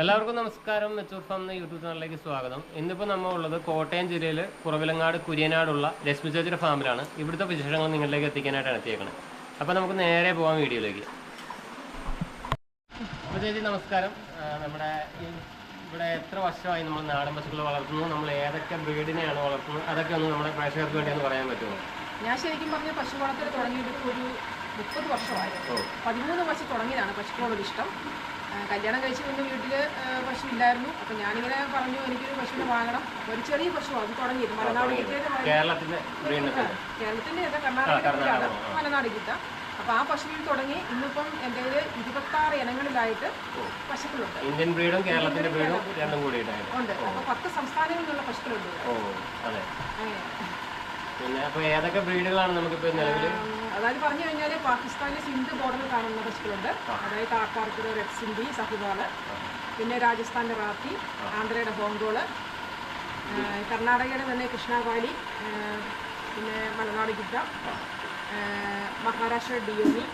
എല്ലാവർക്കും നമസ്കാരം. Mature farm എന്ന യൂട്യൂബ് ചാനലിലേക്ക് സ്വാഗതം. ഇന്നിപ്പോൾ നമ്മൾ ഉള്ളത് കോട്ടയം ജില്ലയിൽ കുറവിലങ്ങാട് കുര്യനാടുള്ള ലക്ഷ്മി ചേച്ചിയുടെ ഫാമിലാണ്. ഇവിടുത്തെ വിശേഷങ്ങൾ നിങ്ങളിലേക്ക് എത്തിക്കാനായിട്ടാണ് എത്തിയേക്കുന്നത് അപ്പോൾ നമുക്ക് നേരെ പോകാം വീഡിയോയിലേക്ക്. അപ്പോൾ ചേച്ചി നമസ്കാരം. നമ്മുടെ ഇവിടെ എത്ര വർഷമായി നമ്മൾ നാടൻ പശുക്കളെ വളർത്തുന്നു? നമ്മൾ ഏതൊക്കെ ബ്രീഡിനെയാണ് വളർത്തുന്നത്? അതൊക്കെ ഒന്ന് നമ്മുടെ പ്രേക്ഷകർക്ക് വേണ്ടി ഒന്ന് പറയാൻ പറ്റുമോ? ഞാൻ ശരിക്കും പറഞ്ഞ പശു വളർത്തൽ തുടങ്ങിയിട്ട് ഒരു മുപ്പത് വർഷമായി. പതിമൂന്ന് വർഷം തുടങ്ങിയതാണ് പശുക്കളോടൊരു ഇഷ്ടം. കല്യാണം കഴിച്ച് വന്ന് വീട്ടിൽ പശു ഇല്ലായിരുന്നു അപ്പം ഞാനിങ്ങനെ പറഞ്ഞു എനിക്കൊരു പശുവിനെ വാങ്ങണം. ഒരു ചെറിയ പശു അത് തുടങ്ങിയത്. മലനാട് കേരളത്തിന്റെ കേരളത്തിന്റെ അല്ല ആ, കർണാടക. കർണാടക, മലനാട് ഗീത അപ്പോൾ ആ പശുവിൽ തുടങ്ങി. ഇന്നിപ്പം എന്റെ കയ്യിൽ ഇരുപത്താറ് ഇനങ്ങളിലായിട്ട് പശുക്കളുണ്ട്. ഇന്ത്യൻ ബ്രീഡും കേരളത്തിന്റെ ബ്രീഡും രണ്ടും കൂടി ഉണ്ട്. അപ്പോൾ പത്ത് സംസ്ഥാനങ്ങളിൽ നിന്നുള്ള പശുക്കളുണ്ട് ഓ അതെ. പിന്നെ അപ്പോൾ ഏതൊക്കെ ബ്രീഡുകളാണ് നമുക്കിപ്പോൾ നിലവിൽ അതായത് പറഞ്ഞു കഴിഞ്ഞാൽ പാകിസ്ഥാനിലെ സിന്ധ് ബോർഡറിൽ കാണുന്ന പശുക്കളുണ്ട്. അതായത് ആക്കാർക്കുടെ റെഡ് സിന്ധി സഹിവാൾ പിന്നെ രാജസ്ഥാന്റെ റാത്തി ആന്ധ്രയുടെ ഹോങ്കോൾ കർണാടകയുടെ തന്നെ കൃഷ്ണവാലി പിന്നെ മലനാട് ഗിദ്ദ മഹാരാഷ്ട്ര ഡിയോമി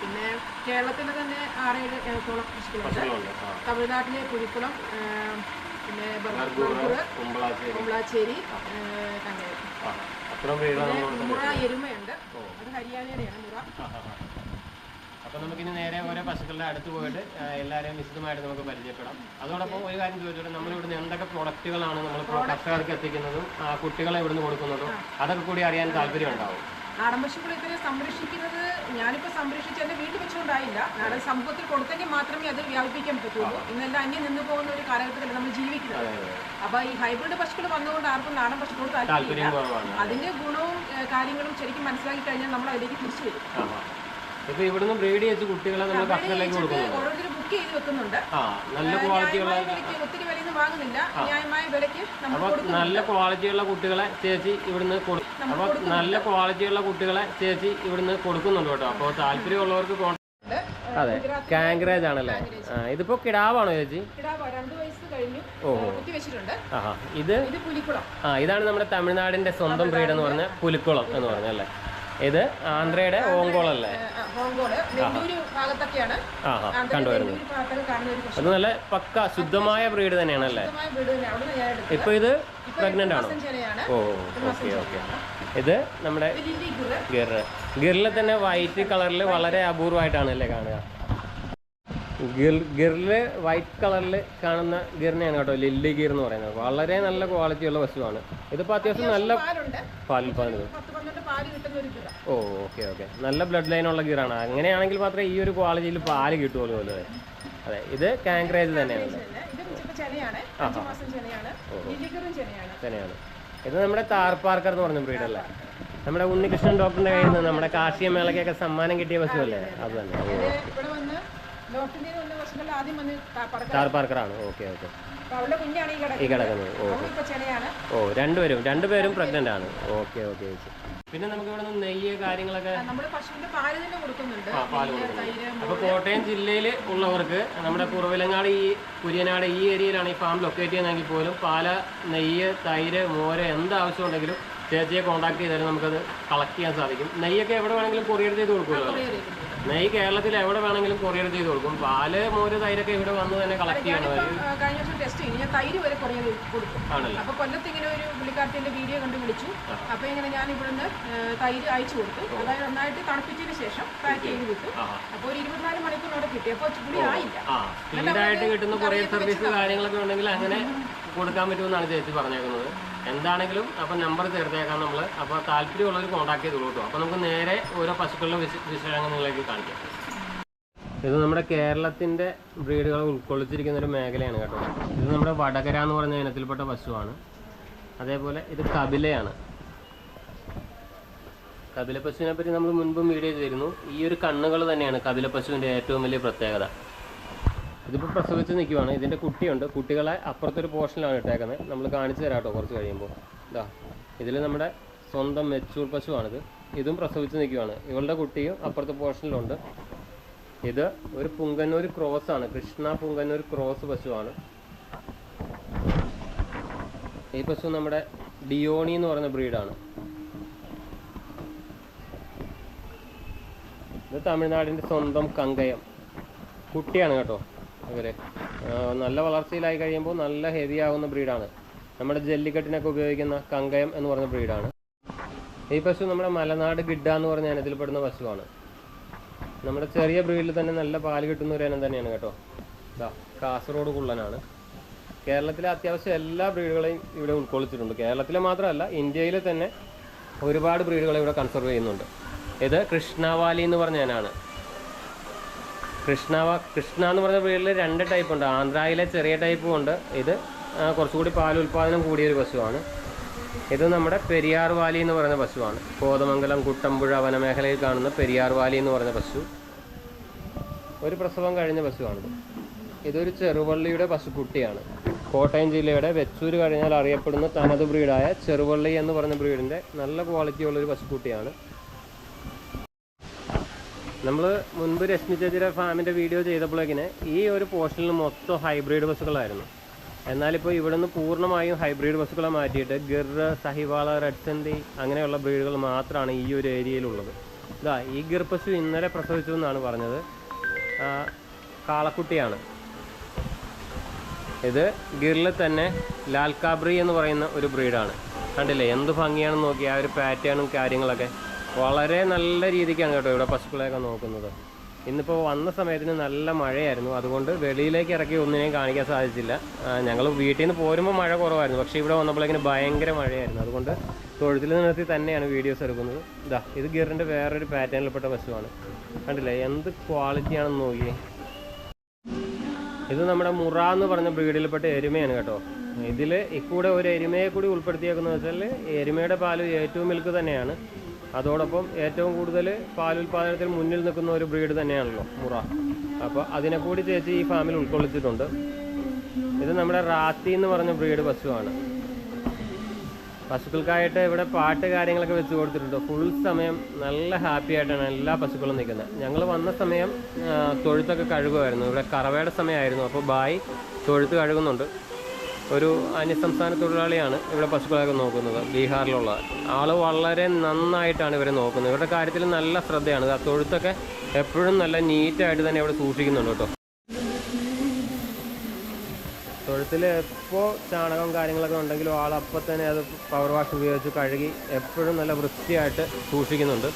പിന്നെ കേരളത്തിലെ തന്നെ ആറേഴ് കോള പശുക്കളുണ്ട്. തമിഴ്നാട്ടിലെ കുഴിക്കുളം പിന്നെ കുമ്പളാശ്ശേരി. മുറ എരുമയുണ്ട്. അത് ഹരിയാനയുടെയാണ് മുറ അപ്പോൾ നമുക്കിനി നേരെ ഓരോ പശുക്കളുടെ അടുത്ത് പോയിട്ട് എല്ലാവരെയും വിശദമായിട്ട് നമുക്ക് പരിചയപ്പെടാം. അതോടൊപ്പം ഒരു കാര്യം ചോദിച്ചോട്ടെ നമ്മൾ ഇവിടുന്ന് എന്തൊക്കെ പ്രൊഡക്റ്റുകളാണ് നമ്മൾ കർഷകർക്ക് എത്തിക്കുന്നതും കുട്ടികളെ ഇവിടുന്ന് കൊടുക്കുന്നതും അതൊക്കെ കൂടി അറിയാൻ താല്പര്യം ഉണ്ടാവും. നാടൻ പശുക്കളെ ഇതിനെ സംരക്ഷിക്കുന്നത് ഞാനിപ്പോൾ സംരക്ഷിച്ച് എന്റെ വീട്ടിൽ വെച്ചുകൊണ്ടായില്ല. നാടൻ സമൂഹത്തിൽ കൊടുത്തെങ്കിൽ മാത്രമേ അത് വ്യാപിപ്പിക്കാൻ പറ്റുള്ളൂ ഇന്നെല്ലാം അന്യം നിന്ന് പോകുന്ന ഒരു കാലഘട്ടത്തിൽ നമ്മൾ ജീവിക്കുന്നത്. അപ്പോൾ ഈ ഹൈബ്രിഡ് പശുക്കൾ വന്നുകൊണ്ട് ആർക്കും നാടൻ പശുക്കളോട് താല്പര്യമില്ല. താല്പര്യം അതിന്റെ ഗുണവും കാര്യങ്ങളും ശരിക്കും മനസ്സിലാക്കി കഴിഞ്ഞാൽ നമ്മൾ അതിലേക്ക് തിരിച്ചു വരും. ഇപ്പൊ ഇവിടുന്ന് ബ്രീഡ് ചെയ്ത് കുട്ടികളെ നമ്മൾ കർഷകരിലേക്ക് കൊടുക്കുന്നു ബുക്ക് ചെയ്ത് വെക്കുന്നുണ്ട്. ആ നല്ല ക്വാളിറ്റിയുള്ള ഒത്തിരി വിലയ്ക്ക് നിന്ന് വാങ്ങുന്നില്ല. ന്യായമായ വിലയ്ക്ക് നമ്മൾ കൊടുക്കും നല്ല ക്വാളിറ്റിയുള്ള കുട്ടികളെ ചേച്ചി ഇവിടുന്ന് അപ്പൊ നല്ല ക്വാളിറ്റിയുള്ള കുട്ടികളെ ചേച്ചി ഇവിടുന്ന് കൊടുക്കുന്നുണ്ട് കേട്ടോ. അപ്പോൾ താല്പര്യമുള്ളവർക്ക് അതെ. കാങ്കറേജ് ആണല്ലേ? ഇതിപ്പോ കിടാവാണോ ചേച്ചി? കിടാവ് രണ്ട് വയസ്സ് കഴിഞ്ഞു. ഓ. വെച്ചിട്ടുണ്ട് ആഹാ. ഇത് ഇത് ആ ഇതാണ് നമ്മുടെ തമിഴ്നാടിന്റെ സ്വന്തം ബ്രീഡ് എന്ന് പറഞ്ഞ പുലിക്കുളം എന്ന് പറഞ്ഞല്ലേ ഇത് ആന്ധ്രയുടെ ഓങ്കോളല്ലേ? കണ്ടുവരുന്നത് അത് നല്ല പക്ക ശുദ്ധമായ ബ്രീഡ് തന്നെയാണല്ലേ ശുദ്ധമായ വീട് തന്നെ അവിടെ ഇപ്പൊ ഇത് പ്രഗ്നന്റ് ആണോ? ഓ ഓക്കെ ഓക്കെ. ഇത് നമ്മുടെ ഗിറ് ഗിറിലെ തന്നെ വൈറ്റ് കളറിൽ വളരെ അപൂർവമായിട്ടാണ് അല്ലേ കാണുക? ഗിർ ഗിറിൽ വൈറ്റ് കളറിൽ കാണുന്ന ഗിറിനെയാണ് കേട്ടോ ലില്ലി ഗിർ എന്ന് പറയുന്നത്. വളരെ നല്ല ക്വാളിറ്റിയുള്ള വസ്തുവാണ്. ഇതിപ്പോൾ അത്യാവശ്യം നല്ല പാൽ ഉൽപ്പാദനം പാൽ കിട്ടുന്ന ഒരു ഗിറ. ഓ ഓക്കെ ഓക്കെ. നല്ല ബ്ലഡ് ലൈൻ ഉള്ള ഗീറാണ്. അങ്ങനെയാണെങ്കിൽ മാത്രമേ ഈ ഒരു ക്വാളിറ്റിയിൽ പാൽ കിട്ടുള്ളൂ അല്ലേ? അതെ ഇത് കാങ്ക്രേജ് തന്നെയാണ്. തന്നെ ഇത് ഇച്ചിരി ചെനയാണ്. അഞ്ച് മാസം ചെനയാണ്. ചെനയാണ്. തന്നെയാണ് ഇത് നമ്മുടെ താർ പാർക്കർ എന്ന് പറഞ്ഞ ബ്രീഡ് അല്ലേ? നമ്മുടെ ഉണ്ണികൃഷ്ണൻ ഡോക്ടറിന്റെ കയ്യിൽ നിന്ന് നമ്മുടെ കാർഷിക മേളയ്ക്കൊക്കെ സമ്മാനം കിട്ടിയ പശു അല്ലേ? അത് തന്നെ. ഇത് ഇവിടെ വന്ന് നോർത്ത് ഇന്ത്യയിൽ വന്ന വർഷങ്ങളിൽ ആദ്യം വന്ന് പറക്കാം താർ പാർക്കറാണ്. Okay okay. അപ്പൊ അവളുടെ കുഞ്ഞാണ് ഈ ഈ കിടക്കുന്നത്. കിടക്കുന്നത് ഓ അവൾ ഇപ്പൊ ചെനയാണ്. ഓ രണ്ടുപേരും രണ്ടുപേരും പ്രഗ്നന്റ് ആണ്. ഓക്കെ ഓക്കെ ചേച്ചി. പിന്നെ നമുക്ക് ഇവിടെ നിന്ന് നെയ്യ് കാര്യങ്ങളൊക്കെ അപ്പോൾ കോട്ടയം ജില്ലയിൽ ഉള്ളവർക്ക് നമ്മുടെ കുറവിലങ്ങാട് ഈ കുര്യനാട് ഈ ഏരിയയിലാണ് ഈ ഫാം ലൊക്കേറ്റ് ചെയ്യുന്നതെങ്കിൽ പോലും പാല നെയ്യ് തൈര് മോര് എന്ത് ആവശ്യം ഉണ്ടെങ്കിലും ചേച്ചിയെ കോൺടാക്ട് ചെയ്താലും നമുക്കത് കളക്ട് ചെയ്യാൻ സാധിക്കും. നെയ്യൊക്കെ എവിടെ വേണമെങ്കിലും കൊറിയർ ചെയ്ത് കൊടുക്കുമല്ലോ. Courier ഈ കേരളത്തിൽ എവിടെ വേണമെങ്കിലും കൊറിയർ ചെയ്ത് കൊടുക്കും. പാൽ മോര് തൈരൊക്കെ ഇവിടെ വന്ന് തന്നെ കളക്ട് ചെയ്യണം കഴിഞ്ഞ ദിവസം ടെസ്റ്റ് ചെയ്തു. ഞാൻ തൈര് വരെ കൊറിയർ കൊടുക്കും ആണല്ലോ? അപ്പൊ കൊല്ലത്ത് ഇങ്ങനെ ഒരു പുള്ളിക്കാരത്തിന്റെ വീഡിയോ കണ്ട് വിളിച്ചു. അപ്പൊ ഇങ്ങനെ ഞാൻ ഇവിടുന്ന് തൈര് അയച്ചു കൊടുത്തു. അതായത് നന്നായിട്ട് തണുപ്പിച്ചതിന് ശേഷം പാക്ക് ചെയ്ത് വിട്ടു. ആ. അപ്പൊ ഒരു ഇരുപത്തിനാല് മണിക്കൂർ അവിടെ കിട്ടി. അപ്പൊ പുളി ആയില്ല. കിട്ടുന്ന കൊറിയർ സർവീസ് കാര്യങ്ങളൊക്കെ ഉണ്ടെങ്കിൽ അങ്ങനെ കൊടുക്കാൻ പറ്റുമെന്നാണ് ചേച്ചി പറഞ്ഞേക്കുന്നത്. എന്താണെങ്കിലും അപ്പം നമ്പർ ചേർത്തേക്കാം നമ്മൾ അപ്പോൾ താല്പര്യമുള്ളവർ കോൺടാക്ട് ചെയ്തോളൂ കേട്ടോ. അപ്പോൾ നമുക്ക് നേരെ ഓരോ പശുക്കളുടെ വിശേഷങ്ങളിലേക്ക് കാണിക്കാം. ഇത് നമ്മുടെ കേരളത്തിന്റെ ബ്രീഡുകൾ ഉൾക്കൊള്ളിച്ചിരിക്കുന്ന ഒരു മേഖലയാണ് കേട്ടോ. ഇത് നമ്മുടെ വടകര എന്ന് പറഞ്ഞ ഇനത്തിൽപ്പെട്ട പശുവാണ്. അതേപോലെ ഇത് കപിലയാണ്. കപില പശുവിനെ പറ്റി നമ്മൾ മുൻപ് വീഡിയോ ചെയ്തിരുന്നു. ഈ ഒരു കണ്ണുകൾ തന്നെയാണ് കപില പശുവിന്റെ ഏറ്റവും വലിയ പ്രത്യേകത. ഇതിപ്പോൾ പ്രസവിച്ച് നിൽക്കുവാണ് ഇതിന്റെ കുട്ടിയുണ്ട്. കുട്ടികളെ അപ്പുറത്തൊരു പോർഷനിലാണ് ഇട്ടേക്കുന്നത് നമ്മൾ കാണിച്ചു തരാം കേട്ടോ കുറച്ച് കഴിയുമ്പോൾ ഇതാ ഇതിൽ നമ്മുടെ സ്വന്തം മെച്ചൂർ പശുവാണിത്. ഇതും പ്രസവിച്ച് നിൽക്കുവാണ് ഇവളുടെ കുട്ടിയും അപ്പുറത്തെ പോർഷനിലുണ്ട്. ഇത് ഒരു പുങ്കന്നൂർ ക്രോസ് ആണ്. കൃഷ്ണ പുങ്കന്നൂർ ക്രോസ് പശുവാണ്. ഈ പശു നമ്മുടെ ഡിയോണി എന്ന് പറയുന്ന ബ്രീഡാണ്. ഇത് തമിഴ്നാടിന്റെ സ്വന്തം കങ്കയം. കുട്ടിയാണ് കേട്ടോ. ഇവർ. നല്ല വളർച്ചയിലായി കഴിയുമ്പോൾ നല്ല ഹെവി ആവുന്ന ബ്രീഡാണ്. നമ്മുടെ ജല്ലിക്കെട്ടിനൊക്കെ ഉപയോഗിക്കുന്ന കങ്കയം എന്ന് പറഞ്ഞ ബ്രീഡാണ്. ഈ പശു നമ്മുടെ മലനാട് ഗിഡ എന്ന് പറഞ്ഞ ഇനത്തിൽപ്പെടുന്ന പശുവാണ്. നമ്മുടെ ചെറിയ ബ്രീഡിൽ തന്നെ നല്ല പാൽ കിട്ടുന്ന ഒരു ഇനം തന്നെയാണ് കേട്ടോ. ഇതാ കാസർഗോഡ് കുള്ളനാണ്. കേരളത്തിലെ അത്യാവശ്യം എല്ലാ ബ്രീഡുകളെയും ഇവിടെ ഉൾക്കൊള്ളിച്ചിട്ടുണ്ട്. കേരളത്തിലെ മാത്രമല്ല ഇന്ത്യയിൽ തന്നെ ഒരുപാട് ബ്രീഡുകളെ ഇവിടെ കൺസർവ് ചെയ്യുന്നുണ്ട്. ഇത് കൃഷ്ണവാലി എന്ന് പറഞ്ഞ ഇനാണ് കൃഷ്ണവ കൃഷ്ണ എന്ന് പറഞ്ഞ ബ്രീഡിൽ രണ്ട് ടൈപ്പ് ഉണ്ട്. ആന്ധ്രയിലെ ചെറിയ ടൈപ്പും ഉണ്ട്. ഇത് കുറച്ചുകൂടി പാൽ ഉൽപ്പാദനം കൂടിയൊരു പശുവാണ്. ഇത് നമ്മുടെ പെരിയാർ വാലി എന്ന് പറയുന്ന പശുവാണ്. കോതമംഗലം കുട്ടമ്പുഴ വനമേഖലയിൽ കാണുന്ന പെരിയാർ വാലി എന്ന് പറയുന്ന പശു. ഒരു പ്രസവം കഴിഞ്ഞ പശുവാണിത്. ഇതൊരു ചെറുവള്ളിയുടെ പശുക്കുട്ടിയാണ്. കോട്ടയം ജില്ലയുടെ വെച്ചൂര് കഴിഞ്ഞാൽ അറിയപ്പെടുന്ന തനത് ബ്രീഡായ ചെറുവള്ളി എന്ന് പറയുന്ന ബ്രീഡിന്റെ നല്ല ക്വാളിറ്റിയുള്ളൊരു പശുക്കുട്ടിയാണ്. നമ്മൾ മുൻപ് രശ്മി ചേച്ചിയുടെ ഫാമിന്റെ വീഡിയോ ചെയ്തപ്പോഴേക്കിന് ഈ ഒരു പോർഷനിൽ മൊത്തം ഹൈബ്രിഡ് ബസ്സുകളായിരുന്നു. എന്നാലിപ്പോൾ ഇവിടെ നിന്ന് പൂർണമായും ഹൈബ്രിഡ് ബസ്സുകളെ മാറ്റിയിട്ട് ഗിർ സഹിവാള റെഡ്സന്തി അങ്ങനെയുള്ള ബ്രീഡുകൾ മാത്രമാണ് ഈ ഒരു ഏരിയയിലുള്ളത് ഇതാ ഈ ഗിർ പശു ഇന്നലെ പ്രസവിച്ചു എന്നാണ് പറഞ്ഞത്. കാളക്കുട്ടിയാണ്. ഇത് ഗിറിൽ തന്നെ ലാൽ കാബ്രി എന്ന് പറയുന്ന ഒരു ബ്രീഡാണ് കണ്ടില്ലേ? എന്ത് ഭംഗിയാണെന്ന് നോക്കി ആ ഒരു പാറ്റേണും കാര്യങ്ങളൊക്കെ. വളരെ നല്ല രീതിക്കാണ് കേട്ടോ ഇവിടെ പശുക്കളെയൊക്കെ നോക്കുന്നത്. ഇന്നിപ്പോൾ വന്ന സമയത്തിന് നല്ല മഴയായിരുന്നു. അതുകൊണ്ട് വെളിയിലേക്ക് ഇറക്കി ഒന്നിനെയും കാണിക്കാൻ സാധിച്ചില്ല. ഞങ്ങൾ വീട്ടിൽ നിന്ന് പോരുമ്പോൾ മഴ കുറവായിരുന്നു. പക്ഷേ ഇവിടെ വന്നപ്പോഴേക്കിന് ഭയങ്കര മഴയായിരുന്നു. അതുകൊണ്ട് തൊഴുത്തിൽ നിർത്തി തന്നെയാണ് വീഡിയോസ് എടുക്കുന്നത്. ഇതാ ഇത് ഗിറിന്റെ വേറൊരു പാറ്റേണിൽപ്പെട്ട പശുവാണ്. കണ്ടില്ലേ? എന്ത് ക്വാളിറ്റിയാണെന്ന് നോക്കിയേ ഇത് നമ്മുടെ മുറ എന്ന് പറഞ്ഞ ബ്രീഡിൽപ്പെട്ട എരുമയാണ് കേട്ടോ. ഇതിൽ ഇക്കൂടെ ഒരു എരുമയെ കൂടി ഉൾപ്പെടുത്തിയേക്കുന്നത് വെച്ചാൽ എരുമയുടെ പാൽ ഏറ്റവും മിൽക്ക് തന്നെയാണ്. അതോടൊപ്പം ഏറ്റവും കൂടുതൽ പാലുൽപാദനത്തിൽ മുന്നിൽ നിൽക്കുന്ന ഒരു ബ്രീഡ് തന്നെയാണല്ലോ മുറ. അപ്പോൾ അതിനെ കൂടി ചേച്ചി ഈ ഫാമിൽ ഉൾക്കൊള്ളിച്ചിട്ടുണ്ട്. ഇത് നമ്മുടെ റാത്തി എന്ന് പറഞ്ഞ ബ്രീഡ് പശുവാണ്. പശുക്കൾക്കായിട്ട് ഇവിടെ പാട്ട് കാര്യങ്ങളൊക്കെ വെച്ച് കൊടുത്തിട്ടുണ്ട്. ഫുൾ സമയം നല്ല ഹാപ്പി ആയിട്ടാണ് എല്ലാ പശുക്കളും നിൽക്കുന്നത്. ഞങ്ങൾ വന്ന സമയം തൊഴുത്തൊക്കെ കഴുകുമായിരുന്നു. ഇവിടെ കറവയുടെ സമയമായിരുന്നു. അപ്പോൾ ബായി തൊഴുത്ത് കഴുകുന്നുണ്ട്. ഒരു അന്യസംസ്ഥാന തൊഴിലാളിയാണ് ഇവിടെ പശുക്കളൊക്കെ നോക്കുന്നത് ബീഹാറിലുള്ള. ആൾ വളരെ നന്നായിട്ടാണ് ഇവരെ നോക്കുന്നത്. ഇവരുടെ കാര്യത്തിൽ നല്ല ശ്രദ്ധയാണ്. ആ തൊഴുത്തൊക്കെ എപ്പോഴും നല്ല നീറ്റായിട്ട് തന്നെ ഇവിടെ സൂക്ഷിക്കുന്നുണ്ട് കേട്ടോ. തൊഴുത്തിൽ എപ്പോൾ ചാണകം കാര്യങ്ങളൊക്കെ ഉണ്ടെങ്കിലും ആൾ അപ്പം തന്നെ അത് പവർ വാഷ് ഉപയോഗിച്ച് കഴുകി എപ്പോഴും നല്ല വൃത്തിയായിട്ട് സൂക്ഷിക്കുന്നുണ്ട്.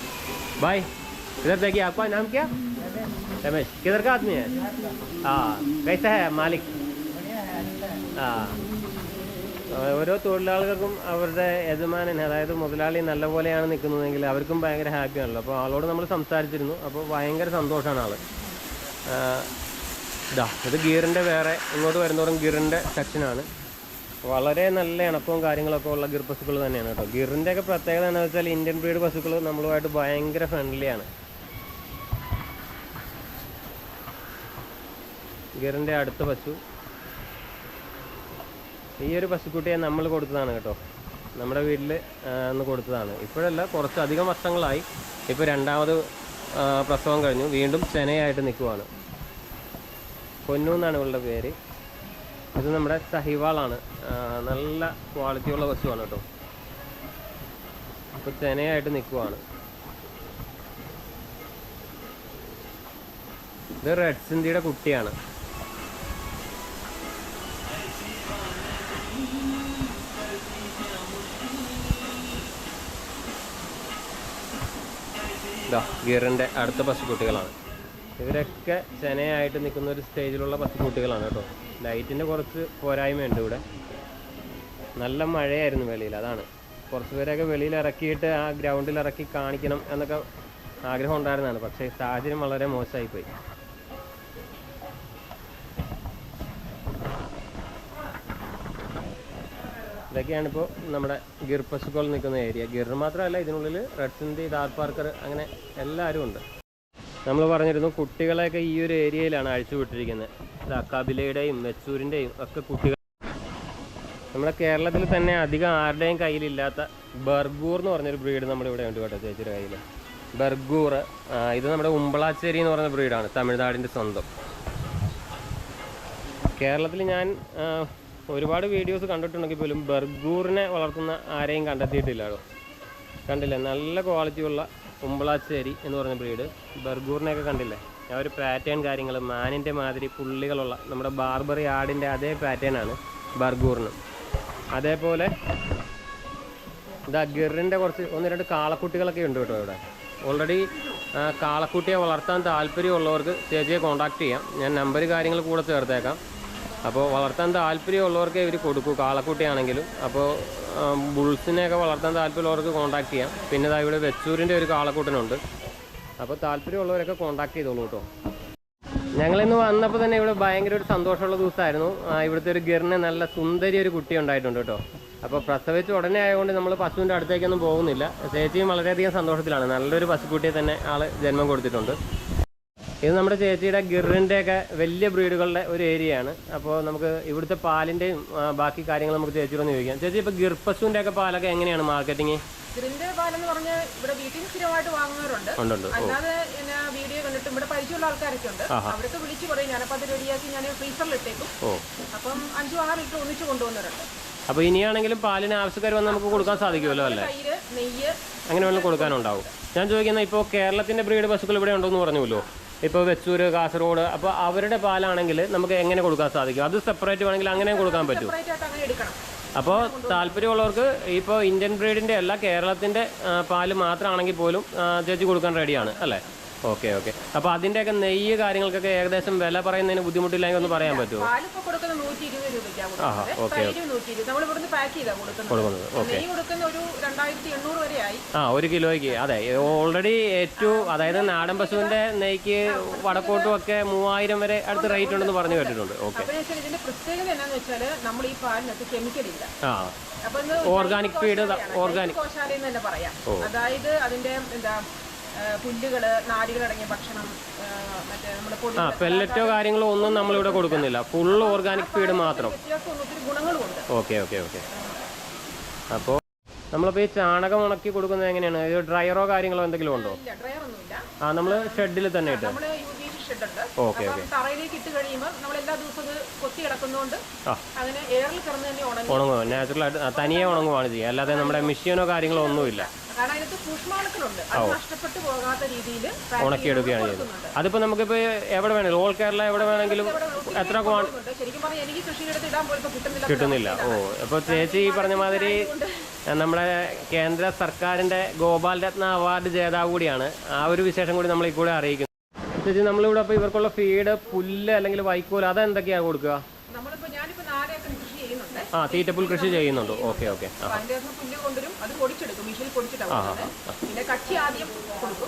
ബൈ ഇതത്തേക്ക്? അപ്പം നാം ക്യാ രമേശ്. കിതർക്ക് ആ കൈസ ഹെ മാലിക്. ആ. ഓരോ തൊഴിലാളികൾക്കും അവരുടെ യജമാനൻ അതായത് മുതലാളി നല്ല പോലെയാണ് നിൽക്കുന്നതെങ്കിൽ അവർക്കും ഭയങ്കര ഹാപ്പിയാണല്ലോ അപ്പോൾ ആളോട് നമ്മൾ സംസാരിച്ചിരുന്നു. അപ്പോൾ ഭയങ്കര സന്തോഷമാണ് ആൾ ഇതാ ഇത് ഗിയറിന്റെ വേറെ ഇങ്ങോട്ട് വരുന്നതോറും ഗിയറിന്റെ സെക്ഷനാണ്. വളരെ നല്ല ഇണക്കവും കാര്യങ്ങളൊക്കെ ഉള്ള ഗിർ പശുക്കൾ തന്നെയാണ് കേട്ടോ. ഗിറിന്റെ ഒക്കെ പ്രത്യേകത എന്താണെന്ന് വെച്ചാൽ ഇന്ത്യൻ ബ്രീഡ് പശുക്കൾ നമ്മളുമായിട്ട് ഭയങ്കര ഫ്രണ്ട്ലിയാണ് ഗിറിന്റെ അടുത്ത പശു ഈ ഒരു പശുക്കുട്ടിയെ നമ്മൾ കൊടുത്തതാണ് കേട്ടോ. നമ്മുടെ വീട്ടിൽ അന്ന് കൊടുത്തതാണ്. ഇപ്പോഴല്ല കുറച്ചധികം വർഷങ്ങളായി. ഇപ്പോൾ രണ്ടാമത് പ്രസവം കഴിഞ്ഞു. വീണ്ടും ചെനയായിട്ട് നിൽക്കുവാണ്. പൊന്നു എന്നാണ് ഇവളുടെ പേര്. ഇത് നമ്മുടെ സഹിവാളാണ്. നല്ല ക്വാളിറ്റിയുള്ള പശുവാണ് കേട്ടോ. ഇപ്പോൾ ചെനയായിട്ട് നിൽക്കുവാണ്. ഇത് റെഡ് കുട്ടിയാണ്. ഇതാ ഗിറിന്റെ അടുത്ത പശുക്കുട്ടികളാണ്. ഇവരൊക്കെ ചെനയായിട്ട് നിൽക്കുന്ന ഒരു സ്റ്റേജിലുള്ള പശുക്കുട്ടികളാണ് കേട്ടോ. ലൈറ്റിന്റെ കുറച്ച് പോരായ്മയുണ്ട് ഇവിടെ. നല്ല മഴയായിരുന്നു വെളിയിൽ അതാണ്. കുറച്ച് പേരൊക്കെ വെളിയിൽ ഇറക്കിയിട്ട് ആ ഗ്രൗണ്ടിൽ ഇറക്കി കാണിക്കണം എന്നൊക്കെ ആഗ്രഹം ഉണ്ടായിരുന്നതാണ്. പക്ഷേ സാഹചര്യം വളരെ മോശമായിപ്പോയി. ഇതൊക്കെയാണ് ഇപ്പോൾ നമ്മുടെ ഗിർ പശുക്കൾ നിൽക്കുന്ന ഏരിയ ഗിർ മാത്രമല്ല ഇതിനുള്ളിൽ റെഡ് സിന്ധി ഡാർക്ക് പാർക്കർ അങ്ങനെ എല്ലാവരും ഉണ്ട്. നമ്മൾ പറഞ്ഞിരുന്നു കുട്ടികളെയൊക്കെ ഈ ഒരു ഏരിയയിലാണ് അഴിച്ചു വിട്ടിരിക്കുന്നത് ഇതാ കപിലയുടെയും മെച്ചൂരിന്റെയും ഒക്കെ കുട്ടികൾ നമ്മുടെ കേരളത്തിൽ തന്നെ അധികം ആരുടെയും കയ്യിലില്ലാത്ത ബർഗൂർ എന്ന് പറഞ്ഞൊരു ബ്രീഡ് നമ്മുടെ ഇവിടെ ഉണ്ട് കേട്ടോ ചേച്ചിയുടെ കയ്യിൽ ബർഗൂർ ഇത് നമ്മുടെ ഉമ്പളാച്ചേരി എന്ന് പറഞ്ഞ ബ്രീഡാണ് തമിഴ്നാടിന്റെ സ്വന്തം. കേരളത്തിൽ ഞാൻ ഒരുപാട് വീഡിയോസ് കണ്ടിട്ടുണ്ടെങ്കിൽ പോലും ബർഗൂറിനെ വളർത്തുന്ന ആരെയും കണ്ടെത്തിയിട്ടില്ല കേട്ടോ കണ്ടില്ലേ? നല്ല ക്വാളിറ്റിയുള്ള ഉമ്പളാച്ചേരി എന്ന് പറഞ്ഞ ബ്രീഡ് ബർഗൂറിനെയൊക്കെ കണ്ടില്ലേ? ഞാൻ ഒരു പാറ്റേൺ കാര്യങ്ങൾ മാനിന്റെ മാതിരി പുള്ളികളുള്ള നമ്മുടെ ബാർബറി ആടിന്റെ അതേ പാറ്റേൺ ആണ് ബർഗൂറിനും. അതേപോലെ ഇതാ ഗിറിന്റെ കുറച്ച് ഒന്ന് രണ്ട് കാളക്കുട്ടികളൊക്കെ ഉണ്ട് കേട്ടോ ഇവിടെ. ഓൾറെഡി കാളക്കുട്ടിയെ വളർത്താൻ താല്പര്യമുള്ളവർക്ക് ചേച്ചിയെ കോൺടാക്ട് ചെയ്യാം. ഞാൻ നമ്പർ കാര്യങ്ങൾ കൂടെ ചേർത്തേക്കാം. അപ്പോൾ വളർത്താൻ താല്പര്യമുള്ളവർക്ക് ഇവർ കൊടുക്കൂ. കാളക്കുട്ടിയാണെങ്കിലും. അപ്പോൾ ബുൾസിനെയൊക്കെ വളർത്താൻ താല്പര്യമുള്ളവർക്ക് കോൺടാക്ട് ചെയ്യാം. പിന്നെ ഇതാ ഇവിടെ വെച്ചൂരിന്റെ ഒരു കാളക്കൂട്ടനുണ്ട്. അപ്പോൾ താല്പര്യമുള്ളവരൊക്കെ കോൺടാക്ട് ചെയ്തോളൂ കേട്ടോ. ഞങ്ങളിന്ന് വന്നപ്പോൾ തന്നെ ഇവിടെ ഭയങ്കര ഒരു സന്തോഷമുള്ള ദിവസമായിരുന്നു ഇവിടുത്തെ ഒരു ഗിറിന് നല്ല സുന്ദരി ഒരു കുട്ടി ഉണ്ടായിട്ടുണ്ട് കേട്ടോ. അപ്പോൾ പ്രസവിച്ച് ഉടനെ ആയതുകൊണ്ട് നമ്മൾ പശുവിന്റെ അടുത്തേക്കൊന്നും പോകുന്നില്ല. ചേച്ചിയും വളരെയധികം സന്തോഷത്തിലാണ്. നല്ലൊരു പശുക്കുട്ടിയെ തന്നെ ആൾ ജന്മം കൊടുത്തിട്ടുണ്ട്. ഇത് നമ്മുടെ ചേച്ചിയുടെ ഗിറിന്റെ ഒക്കെ വലിയ ബ്രീഡുകളുടെ ഒരു ഏരിയ ആണ് അപ്പോൾ നമുക്ക് ഇവിടുത്തെ പാലിന്റെയും ബാക്കി കാര്യങ്ങൾ നമുക്ക് ചേച്ചിയോട് ചോദിക്കാം. ചേച്ചി ഇപ്പോൾ ഗിർ പശുവിന്റെ ഒക്കെ പാലൊക്കെ എങ്ങനെയാണ് മാർക്കറ്റിംഗ് ഗിറിന്റെ പാലെന്ന് പറഞ്ഞ് ഇവിടെ വീട്ടിൽ സ്ഥിരമായിട്ട് വാങ്ങുന്നവരുണ്ട് അല്ലാതെ വീഡിയോ കണ്ടിട്ട് ഇവിടെ പരിചയമുള്ള ആൾക്കാരൊക്കെ ഉണ്ട്. അവരൊക്കെ വിളിച്ചു പറയും ഞാനപ്പോൾ അത് റെഡിയാക്കി ഞാൻ ഫ്രീസറിൽ ഇട്ടേക്കും. അപ്പം അഞ്ചു ആറ് ലിറ്റർ ഒന്നിച്ച് കൊണ്ടുവന്നവരുണ്ട്. അപ്പൊ ഇനിയാണെങ്കിലും പാലിന് ആവശ്യക്കാർ വന്ന് നമുക്ക് കൊടുക്കാൻ സാധിക്കുമല്ലോ അല്ലേ? അങ്ങനെ വല്ലതും കൊടുക്കാനുണ്ടാവും. ഞാൻ ചോദിക്കുന്ന ഇപ്പോൾ കേരളത്തിന്റെ ബ്രീഡ് പശുക്കൾ ഇവിടെ ഉണ്ടോ എന്ന് പറഞ്ഞുല്ലോ ഇപ്പോൾ വെച്ചൂര് കാസർഗോഡ് അപ്പോൾ അവരുടെ പാലാണെങ്കിൽ നമുക്ക് എങ്ങനെ കൊടുക്കാൻ സാധിക്കും? അത് സെപ്പറേറ്റ് വേണമെങ്കിൽ അങ്ങനെ കൊടുക്കാൻ പറ്റും. അപ്പോൾ താല്പര്യമുള്ളവർക്ക് ഇപ്പോൾ ഇന്ത്യൻ ബ്രീഡിന്റെ അല്ല കേരളത്തിന്റെ പാൽ മാത്രമാണെങ്കിൽ പോലും ചേച്ചി കൊടുക്കാൻ റെഡിയാണ് അല്ലേ? Okay okay. അപ്പോൾ ഒക്കെ നെയ്യ് കാര്യങ്ങൾക്കൊക്കെ ഏകദേശം വില പറയുന്നതിന് ബുദ്ധിമുട്ടില്ലെങ്കിൽ ഒന്ന് പറയാൻ പറ്റുമോ? പാലിപ്പോ കൊടുക്കുന്നത് നൂറ്റി ഇരുപത് രൂപയ്ക്കാണ് കൊടുക്കുന്നത് ഓക്കെ, തൈര് നൂറ്റി ഇരുപത് നമ്മൾ ഇവിടുന്ന് പാക്ക് ചെയ്താ കൊടുക്കുന്നത്. നെയ്യ് കൊടുക്കുന്ന ഒരു രണ്ടായിരത്തി എണ്ണൂറ് ആ ഒരു കിലോയ്ക്ക്. അതെ ഓൾറെഡി ഏറ്റവും അതായത് നാടൻ പശുവിന്റെ നെയ്ക്ക് വടക്കോട്ടും ഒക്കെ മൂവായിരം വരെ അടുത്ത് റേറ്റ് ഉണ്ടെന്ന് പറഞ്ഞു കേട്ടിട്ടുണ്ട്. ഓക്കെ. അപ്പൊ ഇതിന്റെ പ്രത്യേകത വെച്ചാൽ നമ്മൾ ഈ പാലിനകത്ത് കെമിക്കൽ ഇല്ല. ആ. അപ്പൊ ഓർഗാനിക് ഫീഡ് ഓർഗാനിക് തന്നെ പറയാം. അതായത് അതിന്റെ എന്താ ആ, പുല്ലുകൾ നാരുകളടങ്ങിയ ഭക്ഷണം മറ്റേ നമ്മുടെ പൊടി ആ പെല്ലറ്റോ കാര്യങ്ങളോ ഒന്നും നമ്മളിവിടെ കൊടുക്കുന്നില്ല. ഫുൾ ഓർഗാനിക് ഫീഡ് മാത്രം. ഒത്തിരി ഓക്കെ ഓക്കെ ഓക്കെ അപ്പോൾ നമ്മളിപ്പോൾ ഈ ചാണകം ഉണക്കി കൊടുക്കുന്നത് എങ്ങനെയാണ്? ഇത് ഡ്രയറോ കാര്യങ്ങളോ എന്തെങ്കിലും ഉണ്ടോ? ആ നമ്മൾ ഷെഡിൽ തന്നെ ഇട്ട്. ഓക്കെ ഓക്കെ അപ്പം തറയിലേക്ക് ഇട്ട് കഴിയുമ്പോൾ നമ്മൾ എല്ലാ ദിവസവും കൊത്തി കിടക്കുന്നതുകൊണ്ട് ആ. അങ്ങനെ എയറിൽ കിടന്ന് തന്നെ ഉണങ്ങും. ഉണങ്ങുമോ നാച്ചുറലായിട്ട് തനിയെ ഉണങ്ങുവാണ് ചെയ്യുക. അല്ലാതെ നമ്മുടെ മെഷീനോ കാര്യങ്ങളോ ഒന്നുമില്ല. കാരണം അതിനകത്ത് സൂക്ഷ്മാണുക്കളുണ്ട്. അത് നഷ്ടപ്പെട്ടു പോകാത്ത രീതിയിൽ ഉണക്കിയെടുക്കുകയാണ് ചെയ്യുന്നത് അതിപ്പോ നമുക്കിപ്പോ എവിടെ വേണമെങ്കിലും ഓൾ കേരള എവിടെ വേണമെങ്കിലും എത്ര ശരിക്കും പറഞ്ഞാൽ എനിക്ക് കൃഷിയിടത്ത് ഇടാൻ പോലും കിട്ടുന്നില്ല. കിട്ടുന്നില്ല. ഓ അപ്പോൾ ചേച്ചി ഈ പറഞ്ഞ മാതിരി നമ്മുടെ കേന്ദ്ര സർക്കാരിന്റെ ഗോപാൽ രത്ന അവാർഡ് ജേതാവ് കൂടിയാണ്. ആ ഒരു വിശേഷം കൂടി നമ്മൾ ഈ കൂടെ അറിയിക്കുന്നു. ചേച്ചി നമ്മളിവിടെ അപ്പോൾ ഇവർക്കുള്ള ഫീഡ് പുല്ല് അല്ലെങ്കിൽ വൈക്കോൽ അതെന്തൊക്കെയാണ് കൊടുക്കുക? നമ്മളിപ്പോ ഞാനിപ്പോ നാല് ഏക്കർ കൃഷി ചെയ്യുന്നുണ്ട് ആ തീറ്റപ്പുൽ കൃഷി ചെയ്യുന്നുണ്ട്. Okay okay.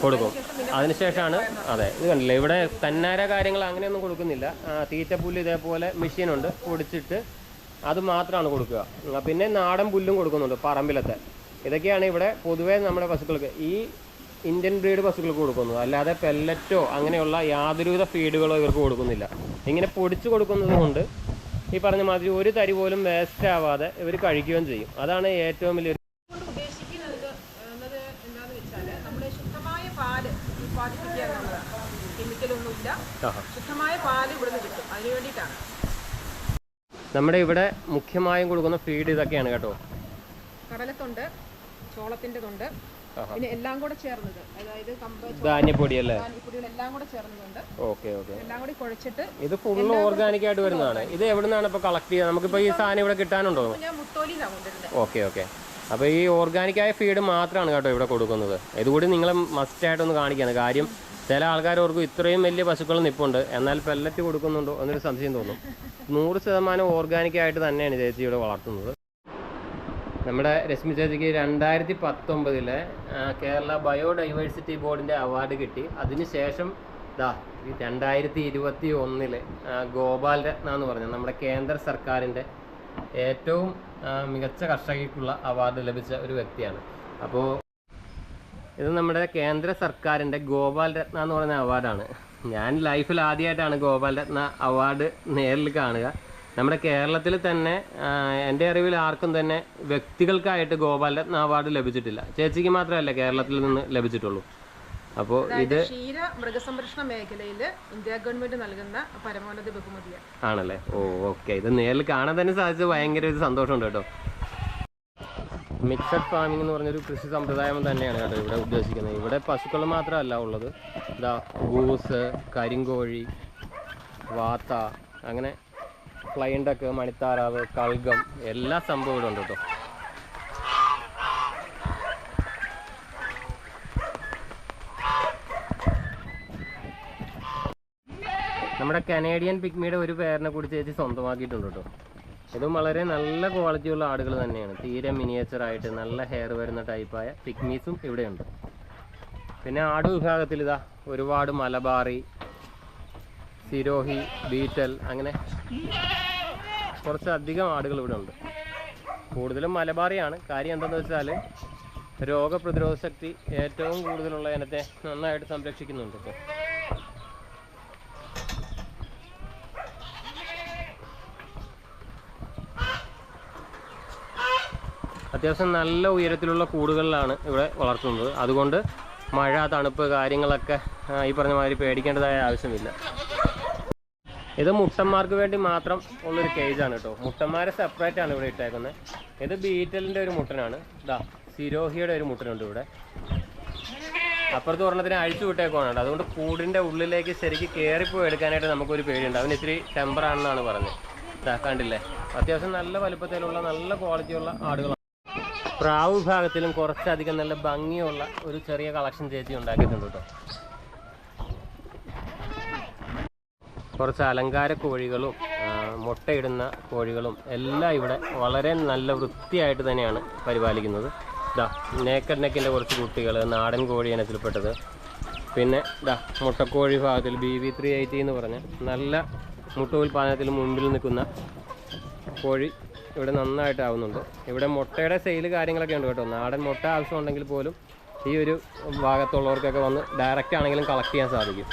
കൊടുക്കും. അതിനുശേഷമാണ് അതെ ഇത് കണ്ടില്ലേ? ഇവിടെ തന്നാര കാര്യങ്ങൾ അങ്ങനെയൊന്നും കൊടുക്കുന്നില്ല. തീറ്റപ്പുല്ല് ഇതേപോലെ മെഷീനുണ്ട്. പൊടിച്ചിട്ട് അത് മാത്രമാണ് കൊടുക്കുക. പിന്നെ നാടൻ പുല്ലും കൊടുക്കുന്നുണ്ട് പറമ്പിലത്തെ. ഇതൊക്കെയാണ് ഇവിടെ പൊതുവേ നമ്മുടെ പശുക്കൾക്ക് ഈ ഇന്ത്യൻ ബ്രീഡ് പശുക്കൾക്ക് കൊടുക്കുന്നത്. അല്ലാതെ പെല്ലറ്റോ അങ്ങനെയുള്ള യാതൊരുവിധ ഫീഡുകളോ ഇവർക്ക് കൊടുക്കുന്നില്ല. ഇങ്ങനെ പൊടിച്ചു കൊടുക്കുന്നത് കൊണ്ട് ഈ പറഞ്ഞ മാതിരി ഒരു തരി പോലും വേസ്റ്റ് ആവാതെ ഇവർ കഴിക്കുകയും ചെയ്യും. അതാണ് ഏറ്റവും വലിയ ശുദ്ധമായ പാൽ ഇവിടുന്ന് കിട്ടും. അതിന് വേണ്ടിയിട്ടാണ്. നമ്മുടെ ഇവിടെ മുഖ്യമായും കൊടുക്കുന്ന ഫീഡ് ഇതൊക്കെയാണ് കേട്ടോ. കടലത്തുണ്ട് ചോളത്തിന്റെതുണ്ട് ആഹാ. പിന്നെ എല്ലാം കൂടെ ചേർന്നത്. അതായത് ധാന്യപ്പൊടി അല്ലേ ധാന്യപ്പൊടികൾ എല്ലാം കൂടെ ചേർന്നതുണ്ട്. Okay okay. എല്ലാം കൂടി കുഴച്ചിട്ട് ഇത് ഫുൾ ഓർഗാനിക് ആയിട്ട് വരുന്നതാണ്. ഇത് എവിടുന്നാണ് ഇപ്പോൾ കളക്ട് ചെയ്യുക? നമുക്കിപ്പോ ഈ സാധനം ഇവിടെ കിട്ടാനുണ്ടോ? ഇപ്പൊ ഞാൻ മുത്തോലിന്നാണ് കൊണ്ടുവരുന്നത്. Okay okay. അപ്പോൾ ഈ ഓർഗാനിക് ആയ ഫീഡ് മാത്രമാണ് കേട്ടോ ഇവിടെ കൊടുക്കുന്നത്. ഇതുകൂടി നിങ്ങൾ മസ്റ്റ് ആയിട്ട് ഒന്ന് കാണിക്കുകയാണ് കാര്യം ചില ആൾക്കാർ ഓർക്കും ഇത്രയും വലിയ പശുക്കൾ നിപ്പുണ്ട്. എന്നാൽ പെല്ലറ്റ് കൊടുക്കുന്നുണ്ടോ എന്നൊരു സംശയം തോന്നും. നൂറ് ശതമാനം ഓർഗാനിക് ആയിട്ട് തന്നെയാണ് ചേച്ചി ഇവിടെ വളർത്തുന്നത്. നമ്മുടെ രശ്മി ചേച്ചിക്ക് രണ്ടായിരത്തി പത്തൊമ്പതിലെ കേരള ബയോഡൈവേഴ്സിറ്റി ബോർഡിന്റെ അവാർഡ് കിട്ടി. അതിനുശേഷം ദാ രണ്ടായിരത്തി ഇരുപത്തി ഒന്നിൽ ഗോപാൽ രത്ന എന്ന് പറഞ്ഞ നമ്മുടെ കേന്ദ്ര സർക്കാരിന്റെ ഏറ്റവും മികച്ച കർഷകർക്കുള്ള അവാർഡ് ലഭിച്ച ഒരു വ്യക്തിയാണ്. അപ്പോൾ ഇത് നമ്മുടെ കേന്ദ്ര സർക്കാരിന്റെ ഗോപാൽ രത്ന എന്ന് പറയുന്ന അവാർഡാണ്. ഞാൻ ലൈഫിൽ ആദ്യമായിട്ടാണ് ഗോപാൽ രത്ന അവാർഡ് നേരിൽ കാണുക. നമ്മുടെ കേരളത്തിൽ തന്നെ എന്റെ അറിവിൽ ആർക്കും തന്നെ വ്യക്തികൾക്കായിട്ട് ഗോപാലരത്ന അവാർഡ് ലഭിച്ചിട്ടില്ല. ചേച്ചിക്ക് മാത്രമല്ല കേരളത്തിൽ നിന്ന് ലഭിച്ചിട്ടുള്ളൂ. അപ്പോൾ ഇത് ക്ഷീര മൃഗസംരക്ഷണ മേഖലയിൽ ഇന്ത്യ ഗവൺമെന്റ് നൽകുന്ന പരമോന്നത ബഹുമതിയാണ്. ആണല്ലേ? ഓ ഓക്കെ. ഇത് നേരിൽ കാണാൻ തന്നെ സാധിച്ചത് ഭയങ്കര ഒരു സന്തോഷമുണ്ട് കേട്ടോ. മിക്സഡ് ഫാമിംഗ് എന്ന് പറഞ്ഞൊരു കൃഷി സമ്പ്രദായം തന്നെയാണ് കേട്ടോ ഇവിടെ ഉദ്ദേശിക്കുന്നത്. ഇവിടെ പശുക്കൾ മാത്രമല്ല ഉള്ളത്. ഇതാ ഗൂസ് കരിങ്കോഴി വാത്ത അങ്ങനെ ഫ്ലൈൻഡക്ക് മണിത്താറാവ് കൾഗം എല്ലാ സംഭവം ഇവിടെ ഉണ്ട് കേട്ടോ. നമ്മുടെ കനേഡിയൻ പിഗ്മിയുടെ ഒരു പേരിനെ കൂടി ചേച്ചി സ്വന്തമാക്കിയിട്ടുണ്ട് കേട്ടോ. ഇതും വളരെ നല്ല ക്വാളിറ്റിയുള്ള ആടുകൾ തന്നെയാണ്. തീരെ മിനിയേച്ചർ ആയിട്ട് നല്ല ഹെയർ വരുന്ന ടൈപ്പായ പിഗ്മീസും ഇവിടെയുണ്ട്. പിന്നെ ആട് വിഭാഗത്തിൽ ഇതാ ഒരുപാട് മലബാറി സിരോഹി ബീറ്റൽ അങ്ങനെ കുറച്ചധികം ആടുകൾ ഇവിടെ ഉണ്ട്. കൂടുതലും മലബാറിയാണ്. കാര്യം എന്താണെന്ന് വെച്ചാൽ രോഗപ്രതിരോധ ശക്തി ഏറ്റവും കൂടുതലുള്ള ഇനത്തെ നന്നായിട്ട് സംരക്ഷിക്കുന്നുണ്ട് ഇപ്പോൾ അത്യാവശ്യം നല്ല ഉയരത്തിലുള്ള കൂടുകളിലാണ് ഇവിടെ വളർത്തുന്നത്. അതുകൊണ്ട് മഴ തണുപ്പ് കാര്യങ്ങളൊക്കെ ഈ പറഞ്ഞ മാതിരി പേടിക്കേണ്ടതായ ആവശ്യമില്ല. ഇത് മുട്ടന്മാർക്ക് വേണ്ടി മാത്രം ഉള്ളൊരു കേജാണ് കേട്ടോ മുട്ടന്മാരെ സെപ്പറേറ്റ് ആണ് ഇവിടെ ഇട്ടേക്കുന്നത് ഇത് ബീറ്റലിന്റെ ഒരു മുട്ടനാണ്. ഇതാ സിരോഹിയുടെ ഒരു മുട്ടനുണ്ട് ഇവിടെ. അപ്പുറത്ത് ഒരെണ്ണത്തിന് അഴിച്ചു വിട്ടേക്കുവാണ് അതുകൊണ്ട് കൂടിന്റെ ഉള്ളിലേക്ക് ശരിക്ക് കയറിപ്പോയി എടുക്കാനായിട്ട് നമുക്കൊരു പേടിയുണ്ട്. അവന് ഇത്തിരി ടെമ്പറാണെന്നാണ് പറഞ്ഞത് കണ്ടില്ലേ? അത്യാവശ്യം നല്ല വലുപ്പത്തിലുള്ള നല്ല ക്വാളിറ്റിയുള്ള ആടുകളാണ്. പ്രാവ് വിഭാഗത്തിലും കുറച്ചധികം നല്ല ഭംഗിയുള്ള ഒരു ചെറിയ കളക്ഷൻ ചേച്ചി ഉണ്ടാക്കിയിട്ടുണ്ട് കേട്ടോ കുറച്ച് അലങ്കാര കോഴികളും മുട്ടയിടുന്ന കോഴികളും എല്ലാം ഇവിടെ വളരെ നല്ല വൃത്തിയായിട്ട് തന്നെയാണ് പരിപാലിക്കുന്നത്. ഇതാ നേക്കഡ് നെക്കിന്റെ കുറച്ച് കുട്ടികൾ നാടൻ കോഴി ഇനത്തിൽപ്പെട്ടത്. പിന്നെ ഇതാ മുട്ടക്കോഴി ഭാഗത്തിൽ ബി വി ത്രീ എയ്റ്റി എന്ന് പറഞ്ഞ നല്ല മുട്ട ഉൽപ്പാദനത്തിൽ മുമ്പിൽ നിൽക്കുന്ന കോഴി ഇവിടെ നന്നായിട്ടാവുന്നുണ്ട്. ഇവിടെ മുട്ടയുടെ സെയിൽ കാര്യങ്ങളൊക്കെ ഉണ്ട് കേട്ടോ. നാടൻ മുട്ട ആവശ്യമുണ്ടെങ്കിൽ പോലും ഈ ഒരു ഭാഗത്തുള്ളവർക്കൊക്കെ വന്ന് ഡയറക്റ്റ് ആണെങ്കിലും കളക്ട് ചെയ്യാൻ സാധിക്കും.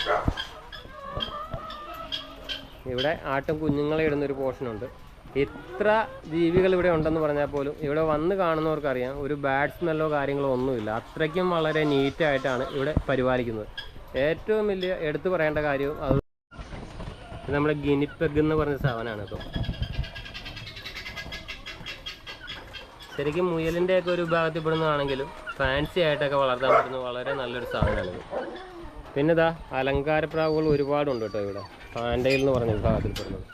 ഇവിടെ ആട്ടും കുഞ്ഞുങ്ങളെ ഇടുന്ന ഒരു പോർഷൻ ഉണ്ട്. ഇത്ര ജീവികൾ ഇവിടെ ഉണ്ടെന്ന് പറഞ്ഞാൽ പോലും ഇവിടെ വന്ന് കാണുന്നവർക്കറിയാം ഒരു ബാഡ് സ്മെല്ലോ കാര്യങ്ങളോ ഒന്നുമില്ല. അത്രയ്ക്കും വളരെ നീറ്റായിട്ടാണ് ഇവിടെ പരിപാലിക്കുന്നത്. ഏറ്റവും വലിയ എടുത്തു പറയേണ്ട കാര്യവും അത് നമ്മുടെ ഗിനിപ്പെഗ് എന്ന് പറഞ്ഞ സാധനമാണ് ഇപ്പം ശരിക്കും മുയലിന്റെയൊക്കെ ഒരു വിഭാഗത്തിൽ പെടുന്നതാണെങ്കിലും ഫാൻസി ആയിട്ടൊക്കെ വളർത്താൻ പറ്റുന്ന വളരെ നല്ലൊരു സാധനമാണിത് പിന്നെ ഇതാ അലങ്കാരപ്രാവുകൾ ഒരുപാടുണ്ട് കേട്ടോ ഇവിടെ. പാൻഡയിൽ എന്ന് പറഞ്ഞ വിഭാഗത്തിൽ പെടുന്നത്.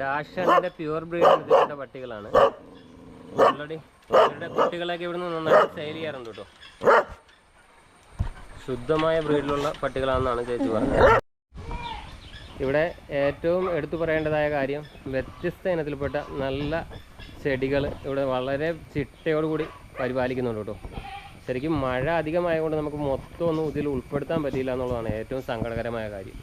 ഡാഷണിന്റെ പ്യുവർ ബ്രീഡ് എടുത്തിട്ടുള്ള പട്ടികളാണ്. ഓൾറെഡി ഇവരുടെ കുട്ടികളൊക്കെ ഇവിടുന്ന് നന്നായിട്ട് സെയിൽ ചെയ്യാറുണ്ട് കേട്ടോ. ശുദ്ധമായ ബ്രീഡിലുള്ള പട്ടികളാണെന്നാണ് ചേച്ചി പറഞ്ഞത്. ഇവിടെ ഏറ്റവും എടുത്തു പറയേണ്ടതായ കാര്യം വ്യത്യസ്ത ഇനത്തിൽപ്പെട്ട നല്ല ചെടികൾ ഇവിടെ വളരെ ചിട്ടയോടുകൂടി പരിപാലിക്കുന്നുണ്ട് കേട്ടോ. ശരിക്കും മഴ അധികമായതുകൊണ്ട് നമുക്ക് മൊത്തം ഒന്നും ഇതിൽ ഉൾപ്പെടുത്താൻ പറ്റിയില്ല എന്നുള്ളതാണ് ഏറ്റവും സങ്കടകരമായ കാര്യം.